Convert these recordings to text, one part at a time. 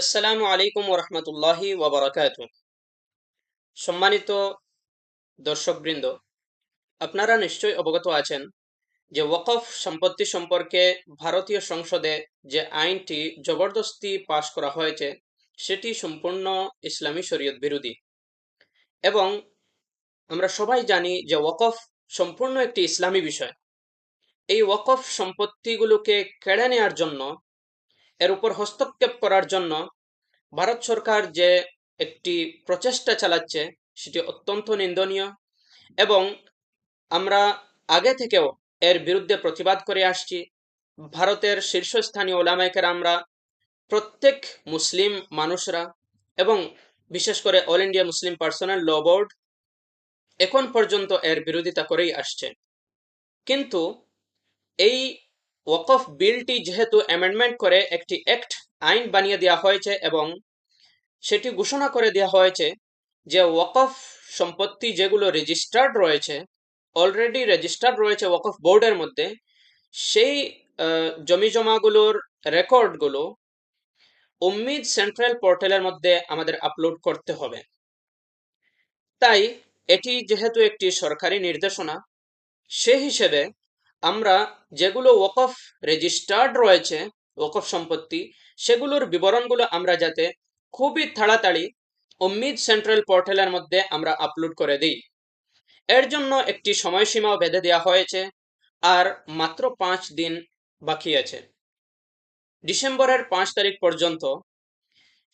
আসসালামু আলাইকুম ওরহমতুল্লাহি ওবরাকাত সম্মানিত দর্শকবৃন্দ, আপনারা নিশ্চয়ই অবগত আছেন যে ওয়াকফ সম্পত্তি সম্পর্কে ভারতীয় সংসদে যে আইনটি জবরদস্তি পাশ করা হয়েছে, সেটি সম্পূর্ণ ইসলামী শরীয়ত বিরোধী। এবং আমরা সবাই জানি যে ওয়াকফ সম্পূর্ণ একটি ইসলামী বিষয়। এই ওয়াকফ সম্পত্তিগুলোকে কেড়ে নেওয়ার জন্য এর উপর হস্তক্ষেপ করার জন্য ভারত সরকার যে একটি প্রচেষ্টা চালাচ্ছে, সেটি অত্যন্ত নিন্দনীয় এবং আমরা আগে থেকেও এর বিরুদ্ধে প্রতিবাদ করে আসছি। ভারতের শীর্ষস্থানীয় ওলামাইকের আমরা প্রত্যেক মুসলিম মানুষরা এবং বিশেষ করে all India Muslim personal law board এখন পর্যন্ত এর বিরোধিতা করেই আসছে। কিন্তু এই ওয়াকফ বিলটি যেহেতু অ্যামেন্ডমেন্ট করে একটি অ্যাক্ট আইন বানিয়ে দেওয়া হয়েছে এবং সেটি ঘোষণা করে দেওয়া হয়েছে যে ওয়াকফ সম্পত্তি যেগুলো রেজিস্টার্ড রয়েছে অলরেডি রেজিস্টার্ড রয়েছে ওয়াকফ বোর্ডের মধ্যে, সেই জমি জমাগুলোর রেকর্ডগুলো উম্মিদ সেন্ট্রাল পোর্টালের মধ্যে আমাদের আপলোড করতে হবে। তাই এটি যেহেতু একটি সরকারি নির্দেশনা, সে হিসেবে আমরা যেগুলো ওয়াকফ রেজিস্টার্ড রয়েছে, ওয়াকফ সম্পত্তি, সেগুলোর বিবরণগুলো আমরা যাতে খুবই তাড়াতাড়ি উম্মিদ সেন্ট্রাল পোর্টালের মধ্যে আমরা আপলোড করে দিই। এর জন্য একটি সময়সীমাও বেঁধে দেওয়া হয়েছে, আর মাত্র পাঁচ দিন বাকি আছে। ডিসেম্বরের পাঁচ তারিখ পর্যন্ত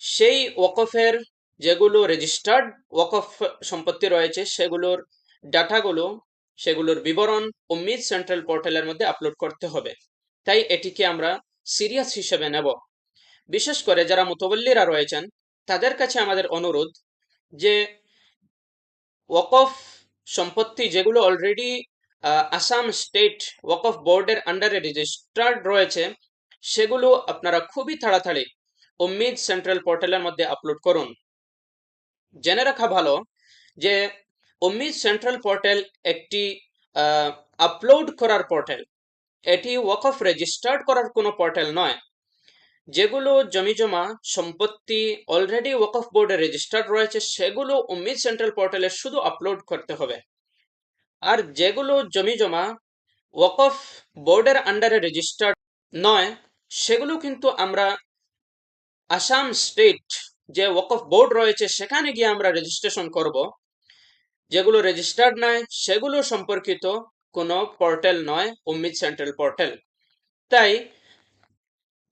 সেই ওয়াকফের যেগুলো রেজিস্টার্ড ওয়াকফ সম্পত্তি রয়েছে, সেগুলোর ডাটাগুলো সেগুলোর বিবরণ ও উম্মিদ সেন্ট্রাল পোর্টালের মধ্যে আপলোড করতে হবে। তাই এটিকে আমরা সিরিয়াস হিসেবে নেব। বিশেষ করে যারা মুতবল্লিরা রয়েছেন, তাদের কাছে আমাদের অনুরোধ যে ওয়াকফ সম্পত্তি যেগুলো অলরেডি আসাম স্টেট ওয়াকফ বোর্ডের আন্ডারে রেজিস্টার্ড রয়েছে, সেগুলো আপনারা খুবই তাড়াতাড়ি উম্মিদ সেন্ট্রাল পোর্টালের মধ্যে আপলোড করুন। জেনে রাখা ভালো যে উম্মিদ সেন্ট্রাল পোর্টাল একটি আপলোড করার পোর্টাল এটি ওয়াকফ রেজিস্টার্ড করার কোনো পোর্টাল নয় যেগুলো জমি জমা সম্পত্তি অলরেডি ওয়াকফ বোর্ডে রেজিস্টার্ড রয়েছে সেগুলো উম্মিদ সেন্ট্রাল পোর্টালে শুধু আপলোড করতে হবে। আর যেগুলো জমি জমা ওয়াকফ বোর্ডের আন্ডারে রেজিস্টার্ড নয়, সেগুলো কিন্তু আমরা আসাম স্টেট যে ওয়াকফ বোর্ড রয়েছে, সেখানে গিয়ে আমরা রেজিস্ট্রেশন করব। যেগুলো রেজিস্টার্ড নয় সেগুলো সম্পর্কিত কোনো পোর্টাল নয় উম্মিদ সেন্ট্রাল পোর্টাল তাই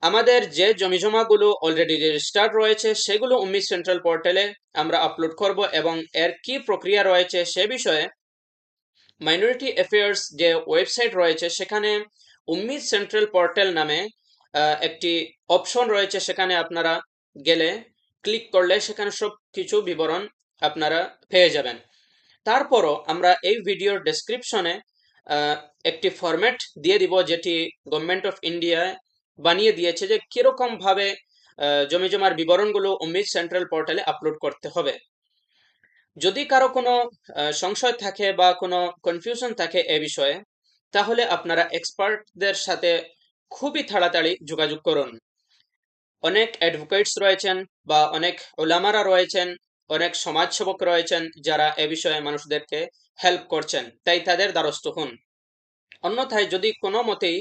আমাদের যে জমি জমাগুলো অলরেডি রেজিস্টার্ড রয়েছে, সেগুলো উম্মিদ সেন্ট্রাল পোর্টালে আমরা আপলোড করব এবং এর কি প্রক্রিয়া রয়েছে সে বিষয়ে মাইনরিটি অ্যাফেয়ার্স যে ওয়েবসাইট রয়েছে, সেখানে উম্মিদ সেন্ট্রাল পোর্টাল নামে একটি অপশন রয়েছে, সেখানে আপনারা গেলে ক্লিক করলে সেখানে সব কিছু বিবরণ আপনারা পেয়ে যাবেন। তারপরও আমরা এই ভিডিওর ডেসক্রিপশনে একটি ফরম্যাট দিয়ে দিব যেটি গভর্নমেন্ট অফ ইন্ডিয়া বানিয়ে দিয়েছে যে কীরকম ভাবে জমি জমার বিবরণগুলো উম্মিদ সেন্ট্রাল পোর্টালে আপলোড করতে হবে। যদি কারও কোনো সংশয় থাকে বা কোনো কনফিউশন থাকে এ বিষয়ে, তাহলে আপনারা এক্সপার্টদের সাথে খুবই তাড়াতাড়ি যোগাযোগ করুন। অনেক অ্যাডভোকেটস রয়েছেন বা অনেক ওলামারা রয়েছেন অনেক সমাজসেবক রয়েছেন যারা এ বিষয়ে মানুষদেরকে হেল্প করছেন, তাই তাদের দ্বারস্থ হন। অন্যথায় যদি কোনো মতেই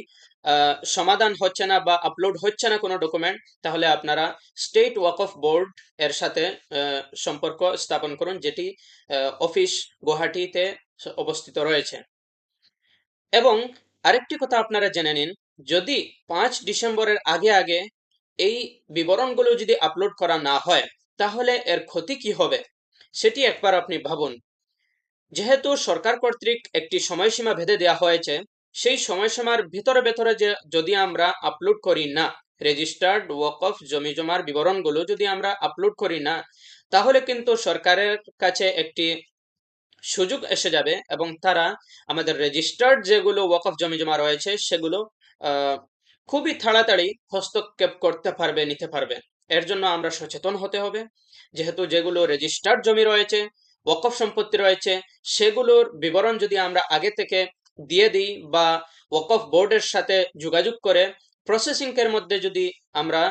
সমাধান হচ্ছে না বা আপলোড হচ্ছে না কোনো ডকুমেন্ট তাহলে আপনারা স্টেট ওয়াক অফ বোর্ড এর সাথে সম্পর্ক স্থাপন করুন, যেটি অফিস গুয়াহাটিতে অবস্থিত রয়েছে। এবং আরেকটি কথা আপনারা জেনে নিন, যদি পাঁচ ডিসেম্বরের আগে আগে এই বিবরণগুলো যদি আপলোড করা না হয় তাহলে এর ক্ষতি কি হবে? সেটি একবার আপনি ভাবুন। যেহেতু সরকার কর্তৃক একটি সময়সীমা ভেদে দেওয়া হয়েছে, সেই সময়সীমার ভিতরে ভেতরে যে যদি আমরা আপলোড করি না রেজিস্টার্ড ওয়াক অফ জমি জমার বিবরণগুলো যদি আমরা আপলোড করি না, তাহলে কিন্তু সরকারের কাছে একটি সুযোগ এসে যাবে এবং তারা আমাদের রেজিস্টার্ড যেগুলো ওয়াক অফ জমি জমা রয়েছে, সেগুলো খুবই তাড়াতাড়ি হস্তক্ষেপ করতে পারবে, নিতে পারবে। এর জন্য আমরা সচেতন হতে হবে। যেহেতু যেগুলো রেজিস্টার্ড জমি রয়েছে, ওয়াকফ সম্পত্তি রয়েছে, সেগুলোর বিবরণ যদি আমরা আগে থেকে দিয়ে দিই বা ওয়াকফ বোর্ডের সাথে যোগাযোগ করে প্রসেসিং এর মধ্যে যদি আমরা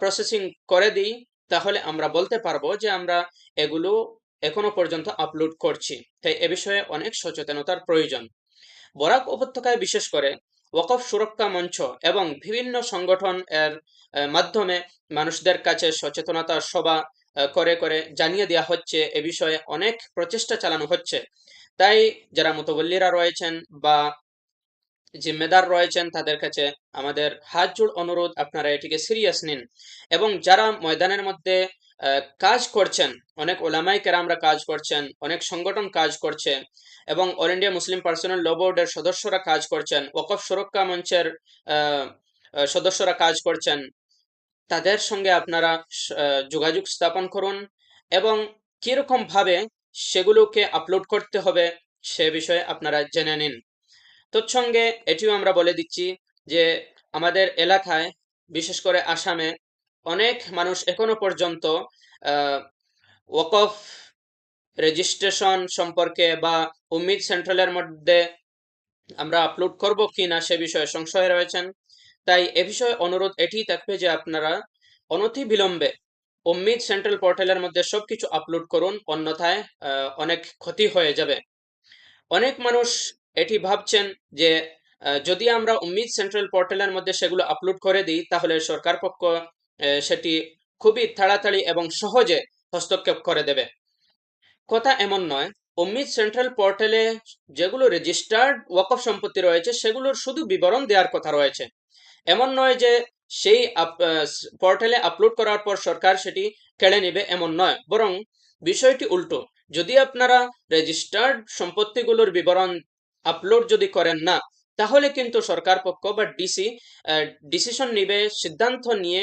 প্রসেসিং করে দিই, তাহলে আমরা বলতে পারব যে আমরা এগুলো এখনও পর্যন্ত আপলোড করছি। তাই এ বিষয়ে অনেক সচেতনতার প্রয়োজন। বরাক উপত্যকায় বিশেষ করে ওয়াকফ সুরক্ষা মঞ্চ এবং বিভিন্ন সংগঠন এর মাধ্যমে মানুষদের কাছে সচেতনতা সভা করে করে জানিয়ে দেওয়া হচ্ছে। এ বিষয়ে অনেক প্রচেষ্টা চালানো হচ্ছে। তাই যারা মুতবল্লিরা রয়েছেন বা জিম্মেদার রয়েছেন, তাদের কাছে আমাদের হাত জোড় অনুরোধ, আপনারা এটিকে সিরিয়াস নিন। এবং যারা ময়দানের মধ্যে কাজ করছেন, অনেক ওলামাই কেরামরা কাজ করছেন, অনেক সংগঠন কাজ করছে এবং all India Muslim personal law বোর্ডের সদস্যরা কাজ করছেন ওকফ সুরক্ষা মঞ্চের সদস্যরা কাজ করছেন। তাদের সঙ্গে আপনারা যোগাযোগ স্থাপন করুন এবং কীরকম ভাবে সেগুলোকে আপলোড করতে হবে সে বিষয়ে আপনারা জেনে নিন। তৎসঙ্গে এটিও আমরা বলে দিচ্ছি যে আমাদের এলাকায়, বিশেষ করে আসামে অনেক মানুষ এখনও পর্যন্ত ওয়াকফ রেজিস্ট্রেশন সম্পর্কে বা উম্মিদ সেন্ট্রালের মধ্যে আমরা আপলোড করব কি না সে বিষয়ে সংশয় রয়েছেন। তাই এ বিষয়ে অনুরোধ এটি থাকবে যে আপনারা অনতি বিলম্বে উম্মিদ সেন্ট্রাল পোর্টালের মধ্যে সবকিছু আপলোড করুন, অন্যথায় অনেক ক্ষতি হয়ে যাবে। অনেক মানুষ এটি ভাবছেন যে যদি আমরা উম্মিদ সেন্ট্রাল পোর্টালের মধ্যে সেগুলো আপলোড করে দিই, তাহলে সরকার পক্ষ সেটি খুবই তাড়াতাড়ি এবং সহজে হস্তক্ষেপ করে দেবে। কথা এমন নয় উম্মিদ সেন্ট্রাল পোর্টালে যেগুলো রেজিস্টার্ড ওয়াকফ সম্পত্তি রয়েছে, সেগুলোর শুধু বিবরণ দেওয়ার কথা রয়েছে। এমন নয় যে সেই পোর্টালে আপলোড করার পর সরকার সেটি কেড়ে নেবে, এমন নয়। বরং বিষয়টি উল্টো, যদি আপনারা রেজিস্টার্ড সম্পত্তিগুলোর বিবরণ আপলোড যদি করেন না, তাহলে কিন্তু সরকার পক্ষ বা ডিসি ডিসিশন নিবে, সিদ্ধান্ত নিয়ে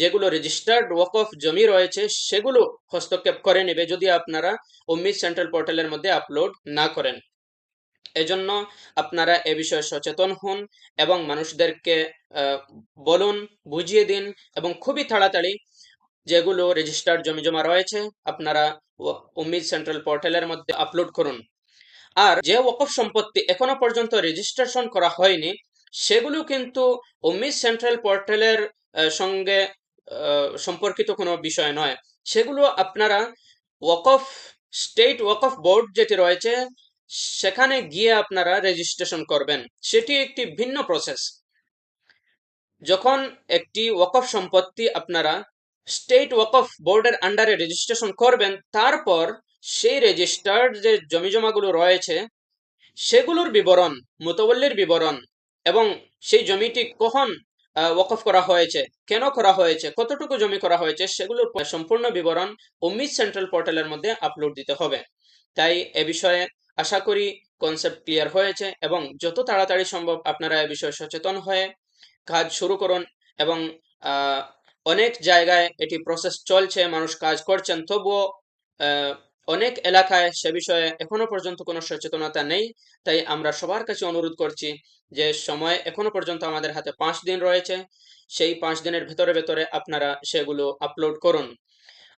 যেগুলো রেজিস্টার্ড ওয়াক অফ জমি রয়েছে, সেগুলো হস্তক্ষেপ করে নেবে যদি আপনারা উম্মিদ সেন্ট্রাল পোর্টালের মধ্যে আপলোড না করেন। এজন্য আপনারা এ বিষয়ে সচেতন হন এবং মানুষদেরকে বলুন, বুঝিয়ে দিন এবং খুবই তাড়াতাড়ি যেগুলো রেজিস্টার্ড জমি জমা রয়েছে, আপনারা উম্মিদ সেন্ট্রাল পোর্টালের মধ্যে আপলোড করুন। আর যে ওয়াকফ সম্পত্তি এখনও পর্যন্ত রেজিস্ট্রেশন করা হয়নি, সেগুলো কিন্তু উম্মিদ সেন্ট্রাল পোর্টালের সঙ্গে সম্পর্কিত কোনো বিষয় নয়। সেগুলো আপনারা ওয়াকফ স্টেট ওয়াকফ বোর্ড যেটি রয়েছে, সেখানে গিয়ে আপনারা রেজিস্ট্রেশন করবেন। সেটি একটি ভিন্ন প্রসেস যখন একটি ওয়াকফ সম্পত্তি আপনারা স্টেট ওয়াকফ বোর্ডের আন্ডারে রেজিস্ট্রেশন করবেন, তারপর সেই রেজিস্টার্ড যে জমি জমাগুলো রয়েছে, সেগুলোর বিবরণ, মোতবল্লির বিবরণ এবং সেই জমিটি কখন ওয়াকফ করা হয়েছে। কেন করা হয়েছে? কতটুকু জমি করা হয়েছে? সেগুলোর সম্পূর্ণ বিবরণ উম্মিদ সেন্ট্রাল পোর্টালের মধ্যে আপলোড দিতে হবে। তাই এ বিষয়ে আশা করি কনসেপ্ট ক্লিয়ার হয়েছে এবং যত তাড়াতাড়ি সম্ভব আপনারা এ বিষয়ে সচেতন হয়ে কাজ শুরু করুন এবং অনেক জায়গায় এটি প্রসেস চলছে, মানুষ কাজ করছেন। তবুও অনেক এলাকায় সে বিষয়ে এখনও পর্যন্ত কোনো সচেতনতা নেই, তাই আমরা সবার কাছে অনুরোধ করছি যে সময় এখনও পর্যন্ত আমাদের হাতে পাঁচ দিন রয়েছে, সেই পাঁচ দিনের ভেতরে ভেতরে আপনারা সেগুলো আপলোড করুন।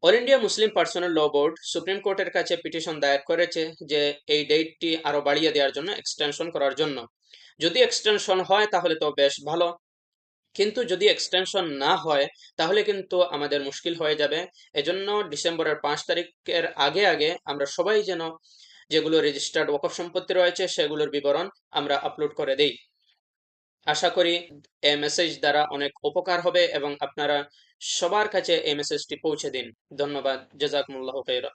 All India Muslim personal law board supreme কোর্টের কাছে পিটিশন দায়ের করেছে যে এই ডেটটি আরও বাড়িয়ে দেওয়ার জন্য এক্সটেনশন করার জন্য। যদি এক্সটেনশন হয় তাহলে তো বেশ ভালো কিন্তু যদি এক্সটেনশন না হয়, তাহলে কিন্তু আমাদের মুশকিল হয়ে যাবে। এজন্য ডিসেম্বরের পাঁচ তারিখের আগে আগে আমরা সবাই যেন যেগুলো রেজিস্টার্ড ওয়াকফ সম্পত্তি রয়েছে, সেগুলোর বিবরণ আমরা আপলোড করে দেই। আশা করি এই মেসেজ দ্বারা অনেক উপকার হবে এবং আপনারা সবার কাছে এই মেসেজটি পৌঁছে দিন। ধন্যবাদ। জাজাকুমুল্লাহ খৈরা